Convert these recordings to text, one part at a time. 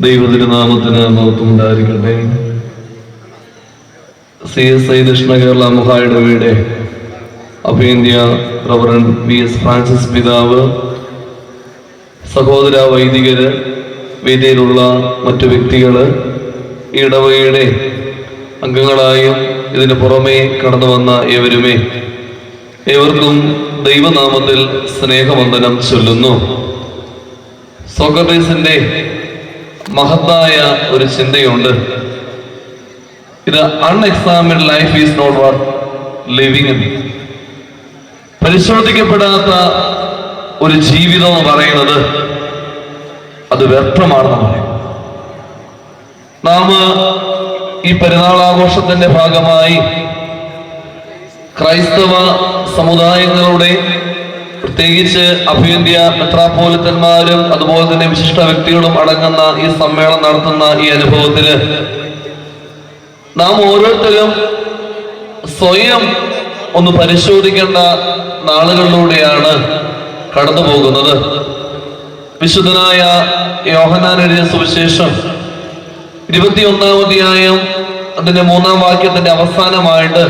ദൈവതിരുനാമത്തിന് മഹത്വം ഉണ്ടായിരിക്കട്ടെ C S I Dakshina Kerala മഹായിടവയുടെ അഭേന്ത്യ റവറൻ വി എസ് ഫ്രാൻസിസ് പിതാവ് സഹോദര വൈദികര് വേദിയിലുള്ള മറ്റു വ്യക്തികൾ ഈ ഇടവകയുടെ അംഗങ്ങളായും ഇതിന് പുറമേ കടന്നു വന്ന ഏവരുമേ ഏവർക്കും ദൈവനാമത്തിൽ സ്നേഹവന്ദനം ചൊല്ലുന്നു. സോക്രട്ടീസിന്റെ മഹത്തായ ഒരു ചിന്തയുണ്ട്. ഇത് unexamined life is not worth living പരിശോധിക്കപ്പെടാത്ത ഒരു ജീവിതം എന്ന് പറയുന്നത് അത് വ്യർത്ഥമാണെന്ന് പറയും. നാം ഈ പെരുന്നാൾ ആഘോഷത്തിന്റെ ഭാഗമായി ക്രൈസ്തവ സമുദായങ്ങളുടെ പ്രത്യേകിച്ച് അഭ്യന്ത്യ മെത്രാപോലിത്തന്മാരും അതുപോലെ തന്നെ വിശിഷ്ട വ്യക്തികളും അടങ്ങുന്ന ഈ സമ്മേളനം നടത്തുന്ന ഈ അനുഭവത്തിൽ നാം ഓരോരുത്തരും സ്വയം ഒന്ന് പരിശോധിക്കേണ്ട നാളുകളിലൂടെയാണ് കടന്നു പോകുന്നത്. വിശുദ്ധനായ യോഹനാൻ എഴുതിയ സുവിശേഷം ഇരുപത്തിയൊന്നാം അധ്യായം അതിന്റെ മൂന്നാം വാക്യത്തിന്റെ അവസാനമായിട്ട്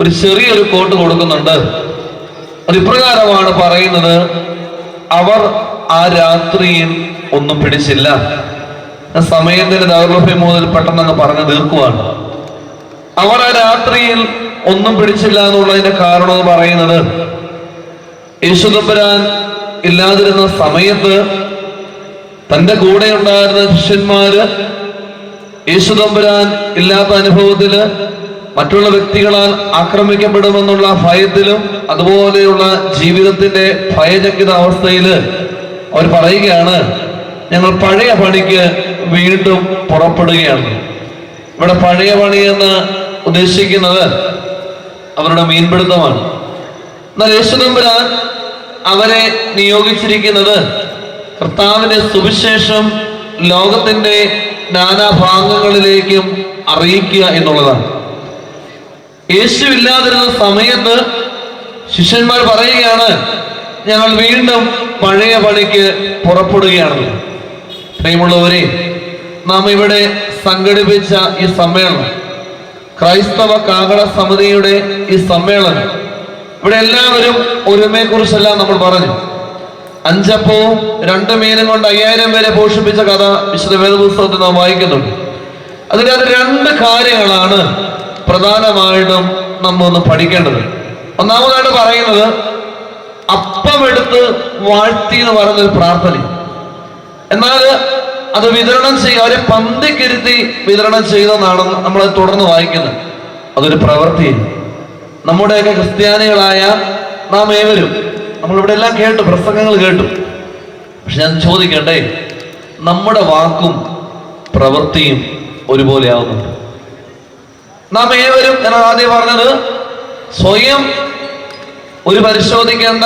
ഒരു ചെറിയൊരു കോട്ട് കൊടുക്കുന്നുണ്ട്. അത് ഇപ്രകാരമാണ് പറയുന്നത് അവർ ആ രാത്രിയിൽ ഒന്നും പിടിച്ചില്ല. സമയത്തിന്റെ ദൗർലഭ്യം മുതൽ പെട്ടെന്ന് അങ്ങ് പറഞ്ഞു തീർക്കുവാണ്. അവർ ആ രാത്രിയിൽ ഒന്നും പിടിച്ചില്ല എന്നുള്ളതിന്റെ കാരണം എന്ന് പറയുന്നത് യേശുദമ്പരാൻ ഇല്ലാതിരുന്ന സമയത്ത് തന്റെ കൂടെ ഉണ്ടായിരുന്ന ശിഷ്യന്മാര് യേശുദമ്പരാൻ ഇല്ലാത്ത അനുഭവത്തിൽ മറ്റുള്ള വ്യക്തികളാൽ ആക്രമിക്കപ്പെടുമെന്നുള്ള ഭയത്തിലും അതുപോലെയുള്ള ജീവിതത്തിന്റെ ഭയചകിത അവസ്ഥയിൽ അവർ പറയുകയാണ് ഞങ്ങൾ പഴയ പണിക്ക് വീണ്ടും പുറപ്പെടുകയാണ്. ഇവിടെ പഴയ പണി എന്ന് ഉദ്ദേശിക്കുന്നത് അവരുടെ മീൻപിടുത്തമാണ്. എന്നാൽ യേശുദമ്പുരാൻ അവരെ നിയോഗിച്ചിരിക്കുന്നത് കർത്താവിന്റെ സുവിശേഷം ലോകത്തിന്റെ നാനാഭാഗങ്ങളിലേക്കും അറിയിക്കുക എന്നുള്ളതാണ്. യേശു ഇല്ലാതിരുന്ന സമയത്ത് ശിഷ്യന്മാർ പറയുകയാണ് ഞങ്ങൾ വീണ്ടും പഴയ പണിക്ക് പുറപ്പെടുകയാണ് പ്രിയമുള്ളവരെ നാം ഇവിടെ സംഘടിപ്പിച്ച ഈ സമ്മേളനം ക്രൈസ്തവ കാഹള സമിതിയുടെ ഈ സമ്മേളനം ഇവിടെ എല്ലാവരും ഒരുമയെക്കുറിച്ചെല്ലാം നമ്മൾ പറഞ്ഞു. അഞ്ചപ്പവും രണ്ട് മീനും കൊണ്ട് അയ്യായിരം പേരെ പോഷിപ്പിച്ച കഥ വിശുദ്ധ വേദപുസ്തകത്തിൽ നാം വായിക്കുന്നുണ്ട്. അതിനകത്ത് രണ്ട് കാര്യങ്ങളാണ് പ്രധാനമായിട്ടും നമ്മ ഒന്ന് പഠിക്കേണ്ടത്. ഒന്നാമതായിട്ട് പറയുന്നത് അപ്പമെടുത്ത് വാഴ്ത്തി എന്ന് പറയുന്ന ഒരു പ്രാർത്ഥന. എന്നാൽ അത് വിതരണം ചെയ്യുക അവരെ പന്തിക്കിരുത്തി വിതരണം ചെയ്തെന്നാണ് നമ്മൾ തുടർന്ന് വായിക്കുന്നത്. അതൊരു പ്രവൃത്തി നമ്മുടെയൊക്കെ ക്രിസ്ത്യാനികളായ നാം ഏവരും നമ്മളിവിടെ എല്ലാം കേട്ടു പ്രസംഗങ്ങൾ കേട്ടു. പക്ഷെ ഞാൻ ചോദിക്കണ്ടേ നമ്മുടെ വാക്കും പ്രവൃത്തിയും ഒരുപോലെ ആവുന്നുണ്ട് നാം ഏവരും എന്നാണ് ആദ്യം പറഞ്ഞത് സ്വയം ഒരു പരിശോധിക്കേണ്ട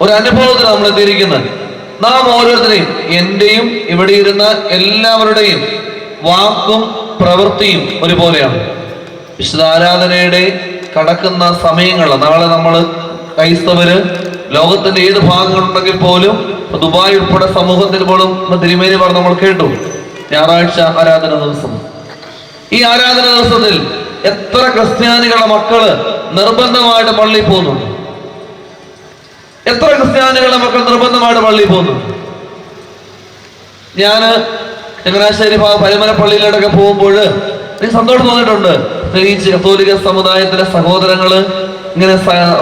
ഒരു അനുഭവത്തിൽ നമ്മൾ എത്തിയിരിക്കുന്നത്. നാം ഓരോരുത്തരെയും എന്റെയും ഇവിടെ ഇരുന്ന എല്ലാവരുടെയും വാക്കും പ്രവൃത്തിയും ഒരുപോലെയാണ്. വിശുദ്ധ ആരാധനയുടെ കടക്കുന്ന സമയങ്ങൾ നാളെ നമ്മൾ ക്രൈസ്തവര് ലോകത്തിന്റെ ഏത് ഭാഗങ്ങളുണ്ടെങ്കിൽ പോലും ദുബായ് ഉൾപ്പെടെ സമൂഹത്തിൽ പോലും തിരുമേനി പറഞ്ഞ് നമ്മൾ കേട്ടു. ഞായറാഴ്ച ആരാധന ദിവസം. ഈ ആരാധന ദിവസത്തിൽ എത്ര ക്രിസ്ത്യാനികളുടെ മക്കൾ നിർബന്ധമായിട്ട് പള്ളിയിൽ പോകുന്നുണ്ട് എത്ര ക്രിസ്ത്യാനികളുടെ മക്കൾ നിർബന്ധമായിട്ട് പള്ളിയിൽ പോകുന്നുണ്ട് ഞാൻ ചങ്ങനാശ്ശേരി ഭാഗം പരിമല പള്ളിയിലോട്ടൊക്കെ പോകുമ്പോൾ എനിക്ക് സന്തോഷം തോന്നിയിട്ടുണ്ട്. പ്രത്യേകിച്ച് കത്തോലിക്ക സമുദായത്തിലെ സഹോദരങ്ങൾ ഇങ്ങനെ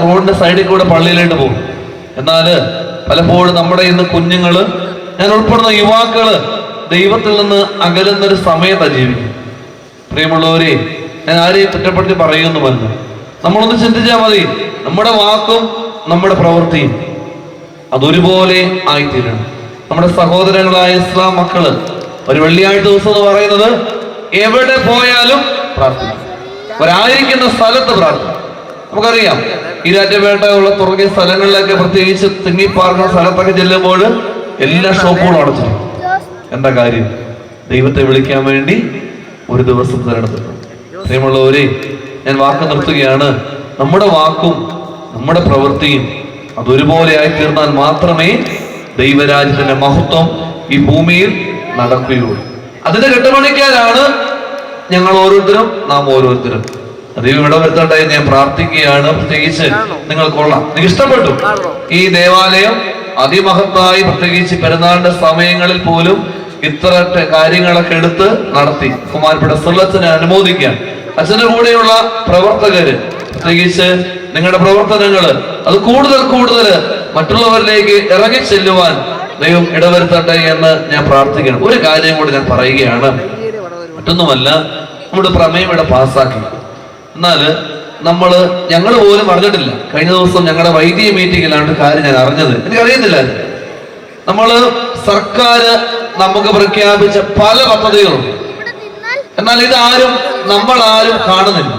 റോഡിന്റെ സൈഡിൽ കൂടെ പള്ളിയിലോട്ട് പോകും. എന്നാൽ പലപ്പോഴും നമ്മുടെ ഇന്ന് കുഞ്ഞുങ്ങൾ ഞാൻ ഉൾപ്പെടുന്ന യുവാക്കൾ ദൈവത്തിൽ നിന്ന് അകലുന്ന ഒരു സമയത്താണ് ജീവിക്കും പ്രിയമുള്ളവരെ ഞാൻ ആരെയും കുറ്റപ്പെടുത്തി പറയുന്നുമല്ല നമ്മളൊന്ന് ചിന്തിച്ചാൽ മതി നമ്മുടെ വാക്കും നമ്മുടെ പ്രവൃത്തിയും അതൊരുപോലെ ആയിത്തീരണം. നമ്മുടെ സഹോദരങ്ങളായ ഇസ്ലാം മക്കൾ ഒരു വെള്ളിയാഴ്ച ദിവസം എന്ന് പറയുന്നത് എവിടെ പോയാലും പ്രാർത്ഥിക്കും. അവരായിരിക്കുന്ന സ്ഥലത്ത് പ്രാർത്ഥിക്കും. നമുക്കറിയാം ഈരാറ്റുപേട്ട ഉള്ള തുടങ്ങിയ സ്ഥലങ്ങളിലൊക്കെ പ്രത്യേകിച്ച് തിങ്ങിപ്പാർക്കുന്ന സ്ഥലത്തൊക്കെ ചെല്ലുമ്പോൾ എല്ലാ ഷോപ്പുകളും അടച്ചിട്ടുണ്ട് എന്താ കാര്യം? ദൈവത്തെ വിളിക്കാൻ വേണ്ടി ഒരു ദിവസം തിരഞ്ഞെടുത്തിട്ടുണ്ട് പ്രിയമുള്ളവരെ ഞാൻ വാക്ക് നിർത്തുകയാണ്. നമ്മുടെ വാക്കും നമ്മുടെ പ്രവൃത്തിയും അതൊരുപോലെ ആയിത്തീർന്നാൽ മാത്രമേ ദൈവരാജ്യത്തിന്റെ മഹത്വം ഈ ഭൂമിയിൽ നടക്കുകയുള്ളൂ. അതിന്റെ കെട്ടുപണിക്കാരാണ് ഞങ്ങൾ ഓരോരുത്തരും നാം ഓരോരുത്തരും. ദൈവം ഇവിടെ വരുത്തട്ടെ ഞാൻ പ്രാർത്ഥിക്കുകയാണ്. പ്രത്യേകിച്ച് നിങ്ങൾ കൊള്ളാം. നിങ്ങൾ ഇഷ്ടപ്പെട്ടു? ഈ ദേവാലയം അതിമഹത്തായി പ്രത്യേകിച്ച് പെരുന്നാളിന്റെ സമയങ്ങളിൽ പോലും ഇത്ര കാര്യങ്ങളൊക്കെ എടുത്ത് നടത്തി. കുമാരപ്പെട്ട സുള്ളച്ചനെ അനുമോദിക്കാൻ. അച്ഛന്റെ കൂടെയുള്ള പ്രവർത്തകര് പ്രത്യേകിച്ച് നിങ്ങളുടെ പ്രവർത്തനങ്ങൾ അത് കൂടുതൽ കൂടുതൽ മറ്റുള്ളവരിലേക്ക് ഇറങ്ങി ചെല്ലുവാൻ ദൈവം ഇടവരുത്തട്ടെ എന്ന് ഞാൻ പ്രാർത്ഥിക്കണം ഒരു കാര്യം കൂടി ഞാൻ പറയുകയാണ്. മറ്റൊന്നുമല്ല നമ്മുടെ പ്രമേയം ഇവിടെ പാസ്സാക്കി. എന്നാൽ നമ്മൾ ഞങ്ങൾ പോലും അറിഞ്ഞിട്ടില്ല. കഴിഞ്ഞ ദിവസം ഞങ്ങളുടെ വൈദ്യ മീറ്റിങ്ങിലാണ് കാര്യം ഞാൻ അറിഞ്ഞത്. എനിക്കറിയുന്നില്ല നമ്മൾ സർക്കാർ നമുക്ക് പ്രഖ്യാപിച്ച പല പദ്ധതികളും. എന്നാൽ ഇതാരും നമ്മൾ ആരും കാണുന്നില്ല.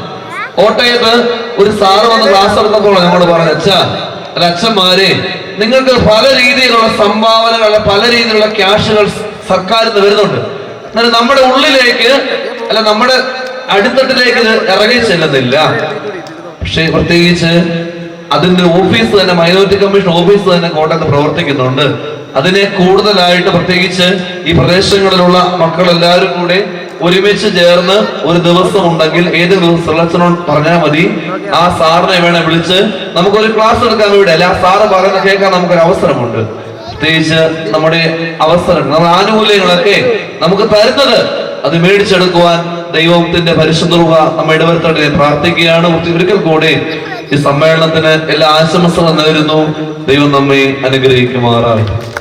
കോട്ടയത്ത് ഒരു സാറ് വന്ന് ക്ലാസ് എടുത്തപ്പോൾ നമ്മൾ പറഞ്ഞു അച്ഛാ അച്ഛന്മാരെ നിങ്ങൾക്ക് പല രീതിയിലുള്ള സംഭാവനകൾ പല രീതിയിലുള്ള ക്യാഷുകൾ സർക്കാരിൽ നിന്ന് വരുന്നുണ്ട്. എന്നാൽ നമ്മുടെ ഉള്ളിലേക്ക് അല്ല നമ്മുടെ അടിത്തട്ടിലേക്ക് ഇറങ്ങി ചെല്ലുന്നില്ല. പക്ഷേ പ്രത്യേകിച്ച് അതിന്റെ ഓഫീസ് തന്നെ മൈനോറിറ്റി കമ്മീഷൻ ഓഫീസ് തന്നെ കോട്ടയത്ത് പ്രവർത്തിക്കുന്നുണ്ട്. അതിനെ കൂടുതലായിട്ട് പ്രത്യേകിച്ച് ഈ പ്രദേശങ്ങളിലുള്ള മക്കൾ എല്ലാവരും കൂടെ ഒരുമിച്ച് ചേർന്ന് ഒരു ദിവസം ഉണ്ടെങ്കിൽ ഏത് ദിവസം? പറഞ്ഞാൽ മതി. ആ സാറിനെ വേണം വിളിച്ച് നമുക്കൊരു ക്ലാസ് എടുക്കാൻ വേണ്ടി അല്ലെ? ആ സാറ് പറയുന്ന കേൾക്കാൻ നമുക്കൊരു അവസരമുണ്ട്. പ്രത്യേകിച്ച് നമ്മുടെ അവസരം നമ്മുടെ ആനുകൂല്യങ്ങളൊക്കെ നമുക്ക് തരുന്നത് അത് മേടിച്ചെടുക്കുവാൻ ദൈവത്തിന്റെ പരിശുദ്ധ നമ്മെ ഇടവരുത്തേണ്ടത് പ്രാർത്ഥിക്കുകയാണ്. ഒരിക്കൽ കൂടെ ഈ സമ്മേളനത്തിന് എല്ലാ ആശംസകളും നേരുന്നു. ദൈവം നമ്മെ അനുഗ്രഹിക്കുമാറായി.